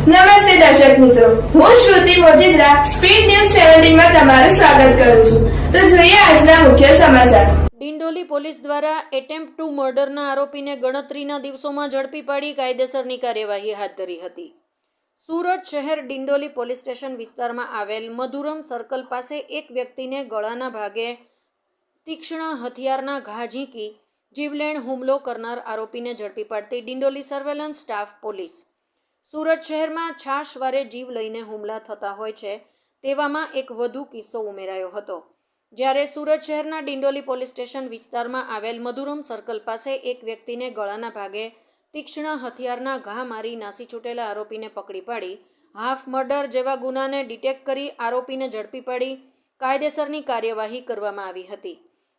નમસ્તે દર્શક મિત્રો. હું શ્રુતિ મોજીદ્રા, સ્પીડ ન્યૂઝ સેવન્ટીનમાં તમારું સ્વાગત કરું છું. તો જોઈએ આજના મુખ્ય સમાચાર. ડિંડોલી પોલીસ દ્વારા એટેમ્પ ટુ મર્ડરના આરોપીને ગણતરીના દિવસોમાં ઝડપી પાડી કાયદેસરની કાર્યવાહી હાથ ધરી હતી. સુરત શહેર ડિંડોલી પોલીસ સ્ટેશન વિસ્તારમાં આવેલ મધુરમ સર્કલ પાસે એક વ્યક્તિને ગળાના ભાગે તીક્ષ્ણ હથિયારના ઘા ઝીંકી જીવલેણ હુમલો કરનાર આરોપીને ઝડપી પાડતી Dindoli surveillance staff police Surat શહેરમાં છાશવારે જીવ લઈને હુમલા થતા હોય છે, તેવામાં એક વધુ કિસ્સો ઉમેરાયો હતો. જ્યારે સુરત શહેરના ડિંડોલી પોલીસ સ્ટેશન વિસ્તારમાં આવેલ મધુરમ સર્કલ પાસે એક વ્યક્તિને ગળાના ભાગે તીક્ષ્ણ હથિયારના ઘા મારી નાસી છૂટેલા આરોપીને પકડી પાડી, હાફ મર્ડર જેવા ગુનાને ડિટેક્ટ કરી આરોપીને ઝડપી પાડી કાયદેસરની કાર્યવાહી કરવામાં આવી હતી.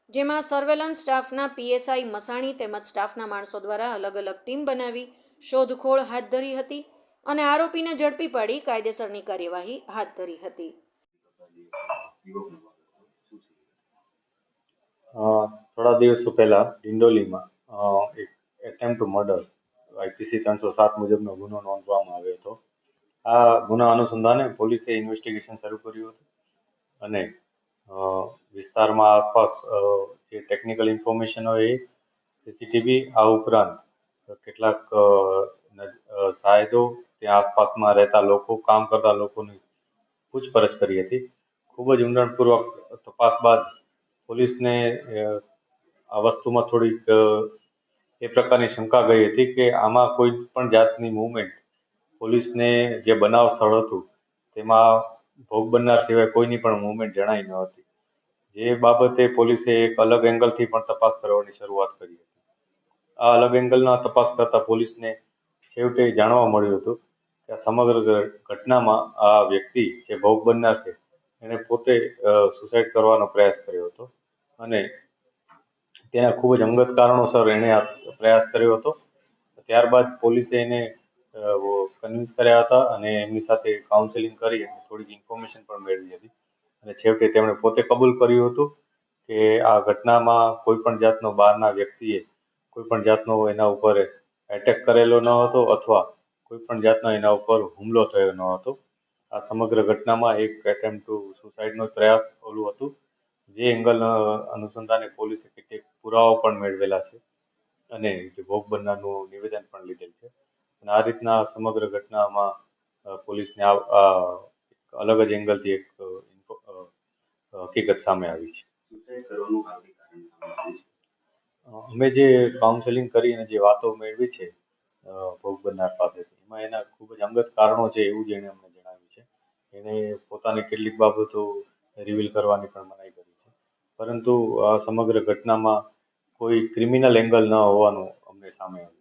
જેમાં સર્વેલન્સ સ્ટાફના પીએસઆઈ મસાણી તેમજ સ્ટાફના માણસો દ્વારા અલગ અલગ ટીમ બનાવી, શોધખોળ હાથ ધરી હતી. અને આરોપીને ઝડપી પાડી કાયદેસરની કાર્યવાહી હાથ ધરી હતી. થોડા દિવસો પહેલા ડિંડોલીમાં એક એટેમ્પ ટુ મર્ડર આઈપીસી ત્રણસો સાત મુજબનો ગુનો નોંધવામાં આવ્યો હતો. આ ગુના અનુસંધાને પોલીસે ઇન્વેસ્ટિગેશન શરૂ કર્યું હતું અને વિસ્તારમાં આસપાસ જે ટેકનિકલ ઇન્ફોર્મેશન હોય એ સીસીટીવી આ ઉપરાંત કેટલાક અ, સાહેદો ત્યાં આસપાસમાં રહેતા લોકો, કામ કરતા લોકોની પૂછપરછ કરી હતી. ખૂબ જ ઊંડાણપૂર્વક તપાસ બાદ પોલીસને આ વસ્તુમાં થોડીક એ પ્રકારની શંકા ગઈ હતી કે આમાં કોઈ પણ જાતની મૂવમેન્ટ પોલીસને જે બનાવ સ્થળ હતું, તેમાં ભોગ બનનાર સિવાય કોઈની પણ મૂવમેન્ટ જણાઈ ન હતી. જે બાબતે પોલીસે એક અલગ એંગલથી પણ તપાસ કરવાની શરૂઆત કરી હતી. આ અલગ એંગલના તપાસ કરતા પોલીસને છેવટે જાણવા મળ્યું હતું કે સમગ્ર ઘટનામાં આ વ્યક્તિ જે ભોગ બનનાર છે, એણે પોતે સુસાઇડ કરવાનો પ્રયાસ કર્યો હતો. અને તેના ખૂબ જ અંગત કારણોસર એણે આ પ્રયાસ કર્યો હતો. ત્યારબાદ પોલીસે એને કન્વિન્સ કર્યા હતા અને એમની સાથે કાઉન્સેલિંગ કરી અને થોડીક ઇન્ફોર્મેશન પણ મેળવી હતી. અને છેવટે તેમણે પોતે કબૂલ કર્યું હતું કે આ ઘટનામાં કોઈ પણ જાતનો બહારના વ્યક્તિએ કોઈ પણ જાતનો એના ઉપર એટેક કરેલો ન હતો અથવા કોઈ પણ જાતનો એના ઉપર હુમલો થયો ન હતો. આ સમગ્ર ઘટનામાં એક એટેમ્પ ટુ સુસાઇડનો પ્રયાસ ઓલું હતું. જે એંગલ અનુસંધાને પોલીસે કેટલીક પુરાવા પણ મેળવેલા છે અને જે ભોગ બનનારનું નિવેદન પણ લીધેલ છે. અને આ રીતના સમગ્ર ઘટનામાં પોલીસને આ અલગ જ એંગલથી એક હકીકત સામે આવી છે. અમે જે કાઉન્સેલિંગ કરી અને જે વાતો મેળવી છે ભોગ બનનાર પાસેથી એમાં એના ખૂબ જ અંગત કારણો છે એવું જ એણે અમને જણાવ્યું છે. એણે પોતાની કેટલીક બાબતો રિવીલ કરવાની પણ મનાઈ કરી છે. પરંતુ આ સમગ્ર ઘટનામાં કોઈ ક્રિમિનલ એંગલ ન હોવાનું અમને સામે આવ્યું.